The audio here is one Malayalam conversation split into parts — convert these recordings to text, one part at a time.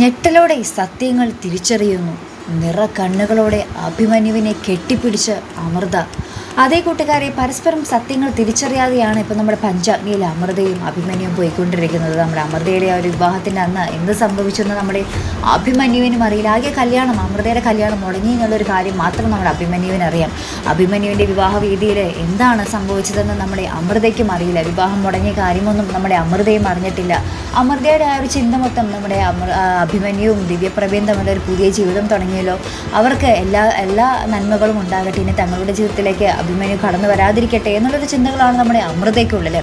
ഞെട്ടലോടെ സത്യങ്ങൾ തിരിച്ചറിയുന്നു. നിറ കണ്ണുകളോടെ അഭിമന്യുവിനെ കെട്ടിപ്പിടിച്ച് അമൃത അതേ കൂട്ടുകാരെ പരസ്പരം സത്യങ്ങൾ തിരിച്ചറിയാതെയാണ് ഇപ്പോൾ നമ്മുടെ പഞ്ചാഗ്നിയിൽ അമൃതയും അഭിമന്യുവും പോയിക്കൊണ്ടിരിക്കുന്നത്. നമ്മുടെ അമൃതയുടെ ആ ഒരു വിവാഹത്തിന്റെ അന്ന് എന്ത് സംഭവിച്ചെന്ന് നമ്മുടെ അഭിമന്യുവിനും അറിയില്ല. ആകെ കല്യാണം അമൃതയുടെ കല്യാണം മുടങ്ങി എന്നുള്ളൊരു കാര്യം മാത്രം നമ്മുടെ അഭിമന്യുവിന് അറിയാം. അഭിമന്യുവിന്റെ വിവാഹ വേദിയിൽ എന്താണ് സംഭവിച്ചതെന്ന് നമ്മുടെ അമൃതയ്ക്കും അറിയില്ല. വിവാഹം മുടങ്ങിയ കാര്യമൊന്നും നമ്മുടെ അമൃതയും അറിഞ്ഞിട്ടില്ല. അമൃതയുടെ ആ ഒരു ചിന്ത മൊത്തം നമ്മുടെ ആ അഭിമന്യുവും ദിവ്യപ്രഭയും തമ്മിലുള്ള ഒരു പുതിയ ജീവിതം തുടങ്ങിയല്ലോ. അവർക്ക് എല്ലാ എല്ലാ നന്മകളും ഉണ്ടാകട്ടെ. ഇനി തങ്ങളുടെ ജീവിതത്തിലേക്ക് അഭിമന്യു കടന്നു വരാതിരിക്കട്ടെ എന്നുള്ളൊരു ചിന്തകളാണ് നമ്മുടെ അമൃതയ്ക്കുള്ളിൽ.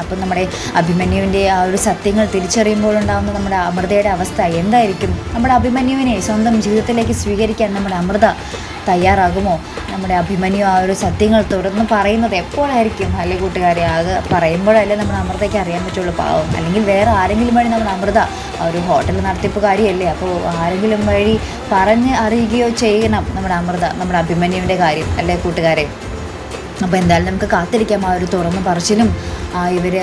അപ്പം നമ്മുടെ അഭിമന്യുവിന്റെ ആ ഒരു സത്യങ്ങൾ തിരിച്ചറിയുമ്പോൾ ഉണ്ടാകുന്ന നമ്മുടെ അമൃതയുടെ അവസ്ഥ എന്തായിരിക്കും? നമ്മുടെ അഭിമന്യുവിനെ സ്വന്തം ജീവിതത്തിലേക്ക് സ്വീകരിക്കാൻ നമ്മുടെ അമൃത തയ്യാറാകുമോ? നമ്മുടെ അഭിമന്യു ആ ഒരു സത്യങ്ങൾ തുറന്ന് പറയുന്നത് എപ്പോഴായിരിക്കും? അല്ലെ കൂട്ടുകാരെ? അത് പറയുമ്പോഴല്ലേ നമ്മുടെ അമൃതയ്ക്ക് അറിയാൻ പറ്റുള്ളൂ പാവം. അല്ലെങ്കിൽ വേറെ ആരെങ്കിലും വഴി നമ്മുടെ അമൃത ഒരു ഹോട്ടൽ നടത്തിപ്പുകാരിയല്ലേ? അപ്പോൾ ആരെങ്കിലും വഴി പറഞ്ഞ് അറിയുകയോ ചെയ്യണം നമ്മുടെ അമൃത നമ്മുടെ അഭിമന്യുവിന്റെ കാര്യം. അല്ലേ കൂട്ടുകാരെ? അപ്പോൾ എന്തായാലും നമുക്ക് കാത്തിരിക്കാം ആ ഒരു തുറന്ന് പറച്ചിലും. ഇവർ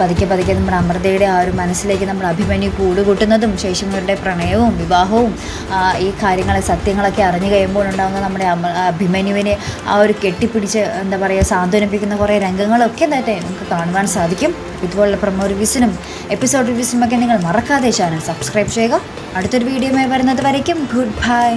പതുക്കെ പതുക്കെ നമ്മുടെ അമൃതയുടെ ആ ഒരു മനസ്സിലേക്ക് നമ്മൾ അഭിമന്യു കൂടുകൂട്ടുന്നതും ശേഷിമുരുടെ പ്രണയവും വിവാഹവും ഈ കാര്യങ്ങളെ സത്യങ്ങളൊക്കെ അറിഞ്ഞു കഴിയുമ്പോൾ ഉണ്ടാകുന്ന നമ്മുടെ അഭിമന്യുവിനെ ആ ഒരു കെട്ടിപ്പിടിച്ച് എന്താ പറയുക സാന്ത്വനിപ്പിക്കുന്ന കുറേ രംഗങ്ങളൊക്കെ തന്നെ നമുക്ക് കാണുവാൻ സാധിക്കും. ഇതുപോലുള്ള പ്രൊമോ റിവ്യൂസിനും എപ്പിസോഡ് റിവ്യൂസിനും ഒക്കെ നിങ്ങൾ മറക്കാതെ ചാനൽ സബ്സ്ക്രൈബ് ചെയ്യുക. അടുത്തൊരു വീഡിയോയുമായി വരുന്നത് വരയ്ക്കും. Good bye